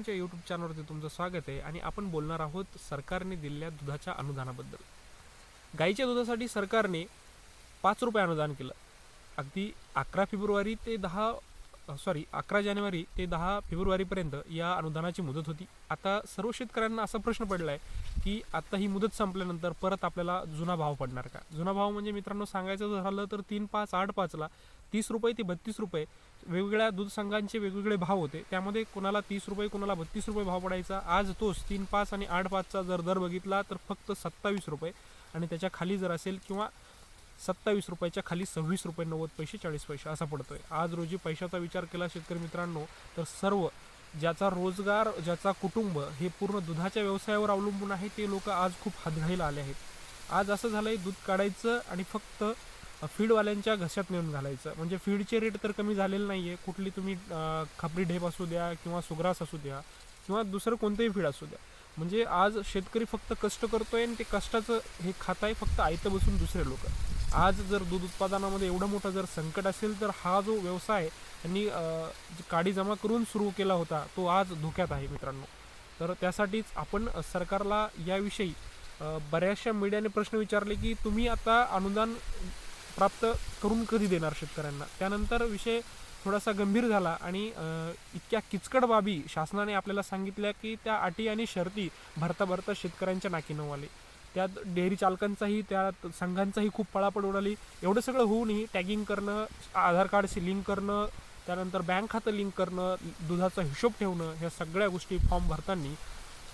फार्मच्या यूट्यूब चॅनलवरती तुमचं स्वागत आहे आणि आपण बोलणार आहोत सरकारने दिलेल्या दुधाच्या अनुदानाबद्दल. गाईच्या दुधासाठी सरकारने पाच रुपये अनुदान केलं. अगदी अकरा फेब्रुवारी ते दहा सॉरी अकरा जानेवारी ते दहा फेब्रुवारीपर्यंत या अनुदानाची मुदत होती. आता सर्व शेतकऱ्यांना असा प्रश्न पडला आहे की आता ही मुदत संपल्यानंतर परत आपल्याला जुना भाव पडणार का? जुना भाव म्हणजे मित्रांनो सांगायचं जर झालं तर तीन पाच आठ पाचला तीस रुपये ते बत्तीस रुपये वेगवेगळ्या दूध संघांचे वेगवेगळे भाव होते. त्यामध्ये कोणाला तीस रुपये कोणाला बत्तीस रुपये भाव पडायचा. आज तोच तीन पाच आणि आठ पाचचा जर दर बघितला तर फक्त सत्तावीस रुपये. आणि त्याच्याखाली जर असेल किंवा सत्तावीस रुपयाच्या खाली सव्वीस रुपये नव्वद पैसे चाळीस पैसे असा पडतो आहे आज रोजी पैशाचा विचार केला शेतकरी मित्रांनो तर सर्व ज्याचा रोजगार ज्याचा कुटुंब हे पूर्ण दुधाच्या व्यवसायावर अवलंबून आहे ते लोक आज खूप हातघाईला आले आहेत. आज असं झालं आहे दूध काढायचं आणि फक्त फीडवाल्यांच्या घशात नेऊन घालायचं. म्हणजे फीडचे रेट तर कमी झालेले नाही आहे कुठली तुम्ही खपरी ढेप असू द्या किंवा सुग्रास असू द्या किंवा दुसरं कोणतंही फीड असू द्या. म्हणजे आज शेतकरी फक्त कष्ट करतोय आणि ते कष्टाचं हे खात आहे फक्त आयतं बसून दुसरे लोक. आज जर दूध उत्पादनामध्ये एवढं मोठं जर संकट असेल तर हा जो व्यवसाय त्यांनी काडी जमा करून सुरू केला होता तो आज धोक्यात आहे मित्रांनो. तर त्यासाठीच आपण सरकारला याविषयी बऱ्याचशा मीडियाने प्रश्न विचारले की तुम्ही आता अनुदान प्राप्त करून कधी देणार शेतकऱ्यांना? त्यानंतर विषय थोडासा गंभीर झाला आणि इतक्या किचकट बाबी शासनाने आपल्याला सांगितल्या की त्या अटी आणि शर्ती भरता भरता शेतकऱ्यांच्या नाकी नऊ आले त्यात डेअरी चालकांचाही त्या संघांचाही खूप पळापळ उडाली. एवढं सगळं होऊनही टॅगिंग करणं आधार कार्डशी लिंक करणं त्यानंतर बँक खातं लिंक करणं दुधाचा हिशोब ठेवणं ह्या सगळ्या गोष्टी फॉर्म भरताना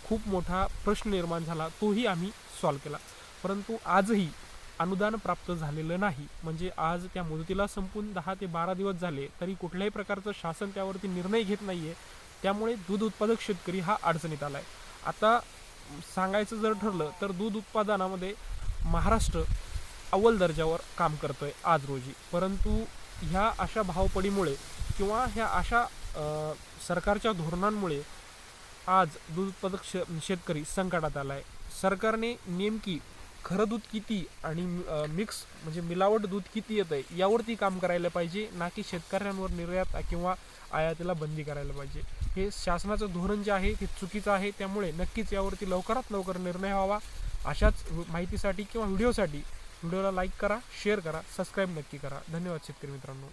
खूप मोठा प्रश्न निर्माण झाला. तोही आम्ही सॉल्व केला. परंतु आजही अनुदान प्राप्त झालेलं नाही. म्हणजे आज त्या मुदतीला संपून दहा ते बारा दिवस झाले तरी कुठल्याही प्रकारचं शासन त्यावरती निर्णय घेत नाही आहे त्यामुळे दूध उत्पादक शेतकरी हा अडचणीत आला आहे आता सांगायचं जर ठरलं तर दूध उत्पादनामध्ये महाराष्ट्र अव्वल दर्जावर काम करतो आहे आज रोजी. परंतु ह्या अशा भावपडीमुळे किंवा ह्या अशा सरकारच्या धोरणांमुळे आज दूध उत्पादक श शेतकरी संकटात आला आहे सरकारने नेमकी खरं दूध किती आणि मिक्स म्हणजे मिलावट दूध किती येत आहे यावरती काम करायला पाहिजे ना की शेतकऱ्यांवर निर्यात किंवा आयातीला बंदी करायला पाहिजे. हे शासनाचं धोरण जे आहे ते चुकीचं आहे त्यामुळे नक्कीच यावरती लवकरात लवकर निर्णय व्हावा. अशाच माहितीसाठी किंवा व्हिडिओसाठी व्हिडिओला लाईक करा शेअर करा सबस्क्राईब नक्की करा. धन्यवाद शेतकरी मित्रांनो.